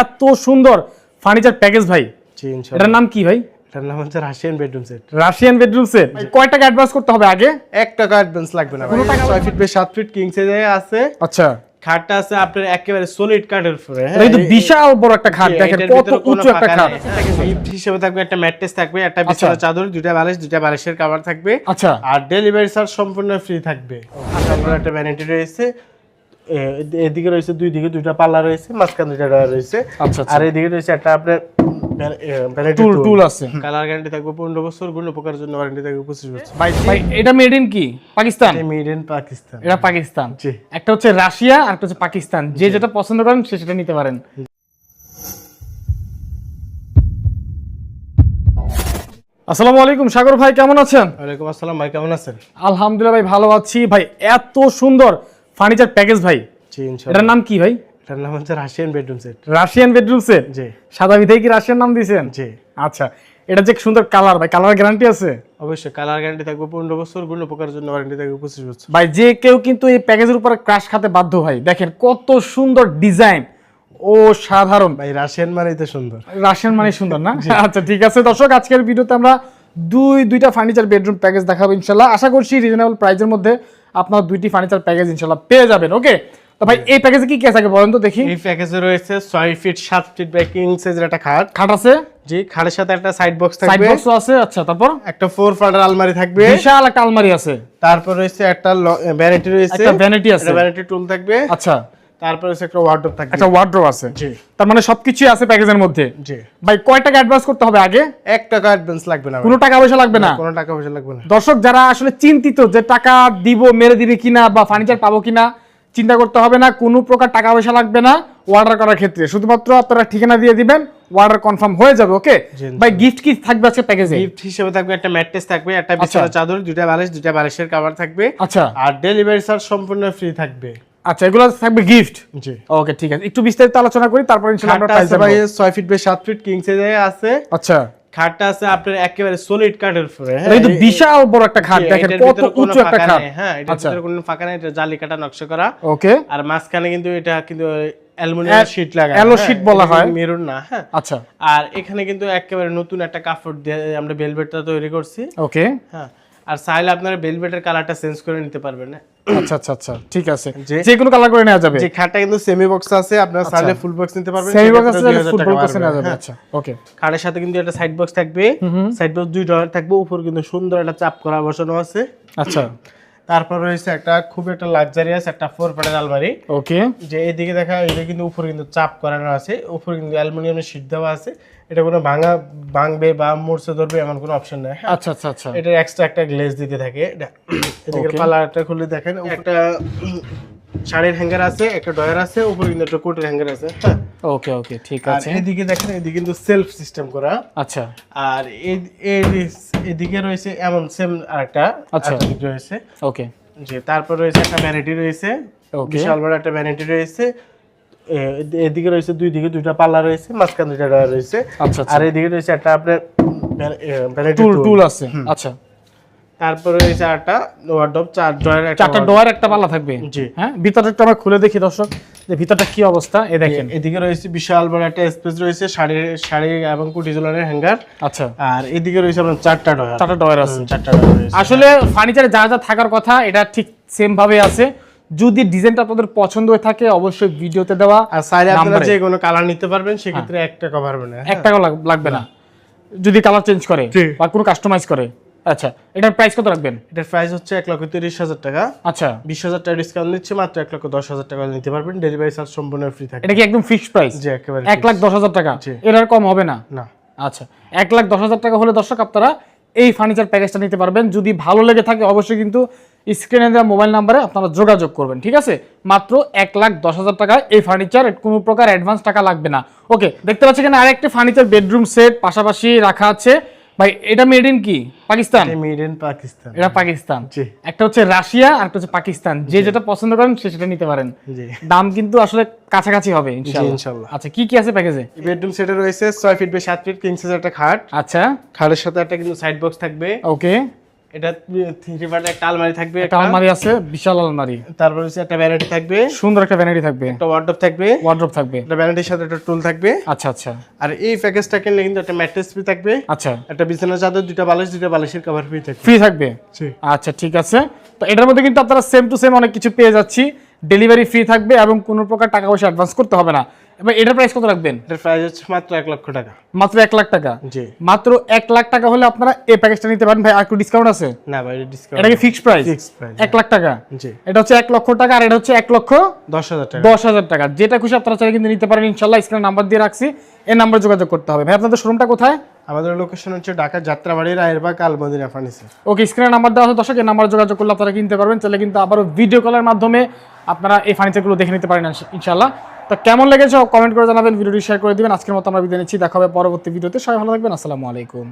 এত সুন্দর furniture package ভাই। এটার নাম কি ভাই? এটার নাম হচ্ছে Russian bedroom set Russian bedroom set কয় টাকা অ্যাডভান্স করতে হবে আগে? টাকা অ্যাডভান্স লাগবে না ফিট বাই ফিট কিং সাইজে আছে। আচ্ছা। খাটটা আছে আপনার একেবারে সলিড কাঠের উপরে এটা কিন্তু বিশাল বড় একটা খাট দেখেন কত উঁচু একটা খাট। হ্যাঁ, হিসেবে থাকবে একটা ম্যাট্রেস থাকবে একটা বিছানা চাদর দুইটা বালিশ দুইটা বালিশের কভার থাকবে। আচ্ছা। আর ডেলিভারি চার্জ সম্পূর্ণ ফ্রি থাকবে। তারপর একটা ভ্যানিটি রয়েছে। এদিকে রয়েছে দুই দিকে দুইটা পাল্লা রয়েছে মাঝখানে দুইটা রয়েছে। আচ্ছা, আচ্ছা। আর এদিকে রয়েছে একটা আপনার টুল টুল আছে। কালার গ্যারান্টি থাকবে পনেরো বছর গুণ পোকার জন্য ওয়ারেন্টি থাকবে পঁচিশ বছর। ভাই ভাই এটা মেড ইন কি? পাকিস্তান? Made in Pakistan. এটা পাকিস্তান। জি। একটা হচ্ছে রাশিয়া আর একটা হচ্ছে পাকিস্তান। যে যেটা পছন্দ করেন সে সেটা নিতে পারেন। আসসালামু আলাইকুম সাগর ভাই কেমন আছেন? ওয়ালাইকুম আসসালাম ভাই কেমন আছেন? আলহামদুলিল্লাহ ভাই ভালো আছি। ভাই এত সুন্দর ফার্নিচার প্যাকেজ ভাই? জি এটার নাম কি ভাই? এটার নাম হচ্ছে Russian bedroom set Russian bedroom set জি। সাদা বিধাই কি রাশিয়ান নাম দিয়েছেন? জি। আচ্ছা এটা যে সুন্দর কালার ভাই কালার গ্যারান্টি আছে? অবশ্যই কালার গ্যারান্টি থাকবে পনেরো বছর গুণ পোকার জন্য ওয়ারেন্টি থাকবে পঁচিশ বছর। ভাই যে কেউ কিন্তু এই প্যাকেজের উপরে ক্রাশ খাতে বাধ্য ভাই দেখেন কত সুন্দর ডিজাইন ও সাধারণ। ভাই রাশিয়ান মানেই তো সুন্দর। রাশিয়ান মানে সুন্দর না? আচ্ছা ঠিক আছে দর্শক আজকের ভিডিওতে আমরা দুই দুইটা ফার্নিচার বেডরুম প্যাকেজ দেখাবো ইনশাল্লাহ। আশা করছি রিজনেবল প্রাইসের মধ্যে আপনার দুইটি ফার্নিচার প্যাকেজ ইনশাল্লাহ পেয়ে যাবেন ওকে তো ভাই এই প্যাকেজে কি কি আছে আগে বলেন তো দেখি। এই প্যাকেজে রয়েছে 6 ফিট 7 ফিট বাই কিং সাইজের একটা খাট। খাট আছে? জি খাটের সাথে একটা সাইড বক্স থাকবে। সাইড বক্সও আছে আচ্ছা তারপর? একটা ফোর ফাটার আলমারি থাকবে। বিশাল একটা আলমারি আছে। তারপর রয়েছে একটা ভ্যানিটি রয়েছে। একটা ভ্যানিটি আছে। ভ্যানিটি টুল থাকবে। আচ্ছা। তারপর একটা ওয়ার্ডরোব থাকবে। একটা ওয়ার্ড্রোব আছে। জি। তার মানে সবকিছুই আছে প্যাকেজের মধ্যে? জি। ভাই কয় টাকা অ্যাডভান্স করতে হবে আগে? এক টাকা অ্যাডভান্স লাগবে না কোনো টাকা পয়সা লাগবে না? কোনো টাকা পয়সা লাগবে না। দর্শক যারা আসলে চিন্তিত যে টাকা দিব মেরে দিবে কিনা বা ফার্নিচার পাবো কিনা চিন্তা করতে হবে না কোনো প্রকার টাকা পয়সা লাগবে না অর্ডার করার ক্ষেত্রে। শুধুমাত্র আপনারা ঠিকানা দিয়ে দিবেন অর্ডার কনফার্ম হয়ে যাবে ওকে ভাই গিফট কি থাকবে আজকে প্যাকেজে গিফট হিসেবে থাকবে একটা ম্যাট্রেস থাকবে একটা বিছানা চাদর দুইটা বালিশ দুইটা বালিশের কভার থাকবে। আচ্ছা। আর ডেলিভারি চার্জ সম্পূর্ণ ফ্রি থাকবে। আচ্ছা এগুলো থাকবে গিফট জি। ওকে ঠিক আছে। একটু বিস্তারিত আলোচনা করি তারপর ইনশাআল্লাহ আমরা প্রাইস ভাই ছয় ফিট বাই সাত ফিট কিং সাইজে আছে। আচ্ছা। খাটটা আছে আপনার একেবারে সলিড কাঠের উপরে এটা কিন্তু বিশাল বড় একটা খাট দেখেন কত উঁচু একটা খাট। হ্যাঁ এটার আচ্ছা। ভিতরে কোনো ফাঁকা নাই এটা জালি কাটা নকশা করা। ওকে আর মাঝখানে কিন্তু এটা কিন্তু অ্যালুমিনিয়াম অ্যা- শীট লাগা yellow sheet বলা হয়। মেরুন না হ্যাঁ। আচ্ছা। আর এখানে কিন্তু একেবারে নতুন একটা কাপড় দিয়ে আমরা বেলভেটটা তৈরি করছি। ওকে হ্যাঁ আর চাইলে আপনারা বেলভেটের কালারটা চেঞ্জ করে নিতে পারবেন হ্যাঁ? আচ্ছা আচ্ছা আচ্ছা ঠিক আছে। যে- কোনো কালার করে নেওয়া যাবে। যে খাটটা কিন্তু সেমি বক্স আছে আপনারা চাইলে ফুল বক্স নিতে পারবেন সেমি বক্স আছে 2000 ফুটবল টাকা নেওয়া যাবে হ্যাঁ। আচ্ছা ওকে খাটের সাথে কিন্তু একটা সাইড বক্স থাকবে। সাইড বক্স দুই ডলার থাকবে উপর কিন্তু সুন্দর একটা চাপ করা বসানো আছে। আচ্ছা। তারপর রয়েছে একটা খুব একটা লাক্সারিয়াস একটা ফোর পাটের আলমারি। ওকে যে এদিকে দেখা এটা কিন্তু উপরে কিন্তু চাপ করানো আছে। উপরে কিন্তু অ্যালুমিনিয়ামের শীট দেওয়া আছে। এটা কোনো ভাঙা ভাঙবে বা মরচে ধরবে এমন কোনো অপশন নেই হ্যাঁ। আচ্ছা আচ্ছা আচ্ছা। এটার এক্সট্রা একটা গ্লেজ দিতে থাকে। এটা- এদিকের পাল্লাটা খুলে দেখেন। একটা শাড়ির হ্যাঙ্গার আছে একটা ডয়ার আছে উপরে কিন্তু একটা কোটের হ্যাঙ্গার আছে হ্যাঁ। ওকে ওকে ঠিক আর আছে। এদিকে দেখেন এদিকে কিন্তু সেলফ সিস্টেম করা। আচ্ছা। আর এদিকে রয়েছে এমন সেম আরেকটা আচ্ছা। রয়েছে। ওকে যে তারপর রয়েছে একটা ভ্যানিটি রয়েছে। ওকে বিশাল বড় একটা ভ্যানিটি রয়েছে। এদিকে রয়েছে দুই দিকে দুইটা পাল্লা রয়েছে মাঝখানে দুইটা রয়েছে। আচ্ছা আচ্ছা। আর এদিকে রয়েছে একটা আপনার টুল টুল আছে। আচ্ছা। তারপরে রয়েছে একটা ওয়ার্ডরোব চার একটা চারটা ডোয়ার একটা পাল্লা থাকবে? জি। হ্যাঁ ভিতরটা একটু আমরা খুলে দেখি দর্শক যে ভিতরটা কি অবস্থা এ দেখেন। এদিকে রয়েছে বিশাল বড় একটা স্পেস রয়েছে শাড়ির শাড়ি এবং কুটি হ্যাঙ্গার আচ্ছা। আর এদিকে রয়েছে আপনার চারটা ডয়ার চারটা ডয়ার আছে। চারটা ডয়ার রয়েছে। আসলে ফার্নিচারে যা যা থাকার কথা এটা ঠিক সেম ভাবে আছে। যদি ডিজাইনটা আপনাদের পছন্দ হয়ে থাকে অবশ্যই ভিডিওতে দেওয়া আর সাইডে আপনারা যে কোনো কালার নিতে পারবেন সেক্ষেত্রে এক টাকা পারবে না। এক টাকা লাগবে না। যদি কালার চেঞ্জ করে বা কোনো কাস্টমাইজ করে আচ্ছা এটার প্রাইস কত রাখবেন? এটার প্রাইস হচ্ছে এক লক্ষ তিরিশ হাজার টাকা। আচ্ছা। বিশ হাজার টাকা ডিসকাউন্ট দিচ্ছে মাত্র এক লক্ষ দশ হাজার টাকা নিতে পারবেন। ডেলিভারি চার্জ সম্পূর্ণ ফ্রি থাকে। এটা কি একদম ফিক্সড প্রাইস জি একেবারে এক লাখ দশ হাজার টাকা। এর কম হবে না? না। আচ্ছা এক লাখ দশ হাজার টাকা হলে দর্শক আপনারা এই ফার্নিচার প্যাকেজটা নিতে পারবেন। যদি ভালো লেগে থাকে অবশ্যই কিন্তু স্ক্রিনে দেওয়া মোবাইল নাম্বারে আপনারা যোগাযোগ করবেন ঠিক আছে? মাত্র এক লাখ দশ হাজার টাকা এই ফার্নিচার কোনো প্রকার অ্যাডভান্স টাকা লাগবে না। ওকে দেখতে পাচ্ছি এখানে আরেকটি ফার্নিচার বেডরুম সেট পাশাপাশি রাখা আছে। ভাই এটা মেড ইন কি? পাকিস্তান? Made in Pakistan. এটা পাকিস্তান। একটা হচ্ছে রাশিয়া আর একটা হচ্ছে পাকিস্তান। যে যেটা পছন্দ করেন সে সেটা নিতে পারেন। দাম কিন্তু আসলে কাছাকাছি হবে ইনশাআল্লাহ। আচ্ছা কি কি আছে প্যাকেজে? বেডরুম সেটে রয়েছে ছয় ফিট বাই সাত ফিট কিং সাইজের একটা খাট। আচ্ছা। খাটের সাথে একটা কিন্তু সাইড বক্স থাকবে। ওকে এটা থ্রি পার্টের একটা আলমারি থাকবে একটা আলমারি আছে বিশাল আলমারি। তারপর হচ্ছে একটা ভ্যারাইটি থাকবে। সুন্দর একটা ভ্যানিটি থাকবে। একটা ওয়ার্ডরোব থাকবে। ওয়ার্ড্রপ থাকবে। একটা ভ্যারাইটির সাথে একটা টুল থাকবে। আচ্ছা আচ্ছা। আর এই প্যাকেজটা কিনলে কিন্তু একটা ম্যাট্রেস ফ্রি থাকবে। আচ্ছা। একটা বিছানা চাদর দুইটা বালিশ দুইটা বালিশের কভার ফ্রি থাকবে। ফ্রি থাকবে? আচ্ছা ঠিক আছে। তো এটার মধ্যে কিন্তু আপনারা সেম টু সেম অনেক কিছু পেয়ে যাচ্ছি। ডেলিভারি ফ্রি থাকবে এবং কোনো প্রকার টাকা পয়সা অ্যাডভান্স করতে হবে না। এবার এটার প্রাইস কত রাখবেন? এটার প্রাইস হচ্ছে মাত্র এক লক্ষ টাকা। মাত্র এক লাখ টাকা? জি। মাত্র এক লাখ টাকা হলে আপনারা এই প্যাকেজটা নিতে পারেন। ভাই আর একটু ডিসকাউন্ট আছে? না ভাই ডিসকাউন্ট এটা কি ফিক্সড প্রাইস ফিক্সড প্রাইস এক লাখ টাকা? জি। এটা হচ্ছে এক লক্ষ টাকা আর এটা হচ্ছে এক লক্ষ দশ হাজার টাকা। দশ হাজার টাকা। যেটা খুশি আপনারা চাইলে কিন্তু নিতে পারেন। ইনশাল্লাহ স্ক্রিনে নাম্বার দিয়ে রাখছি। এই নাম্বার যোগাযোগ করতে হবে। ভাই আপনাদের শোরুমটা কোথায়? আমাদের লোকেশন হচ্ছে ঢাকা যাত্রাবাড়ি রায়েরবাগ আলমদিনা ফার্নিচার ওকে স্ক্রিনে নাম্বার দেওয়া আছে দর্শক এই নাম্বার যোগাযোগ করলে আপনারা কিনতে পারবেন। চাইলে কিন্তু আবারও ভিডিও কলের মাধ্যমে আপনারা এই ফার্নিচারগুলো দেখে নিতে পারেন ইনশাল্লাহ তো কেমন লেগেছে কমেন্ট করে জানাবেন, ভিডিওটি শেয়ার করে দিবেন। আজকের মতো আমরা বিদায় নিচ্ছি, দেখা হবে পরবর্তী ভিডিওতে। সবাই ভালো থাকবেন, আসসালামু আলাইকুম।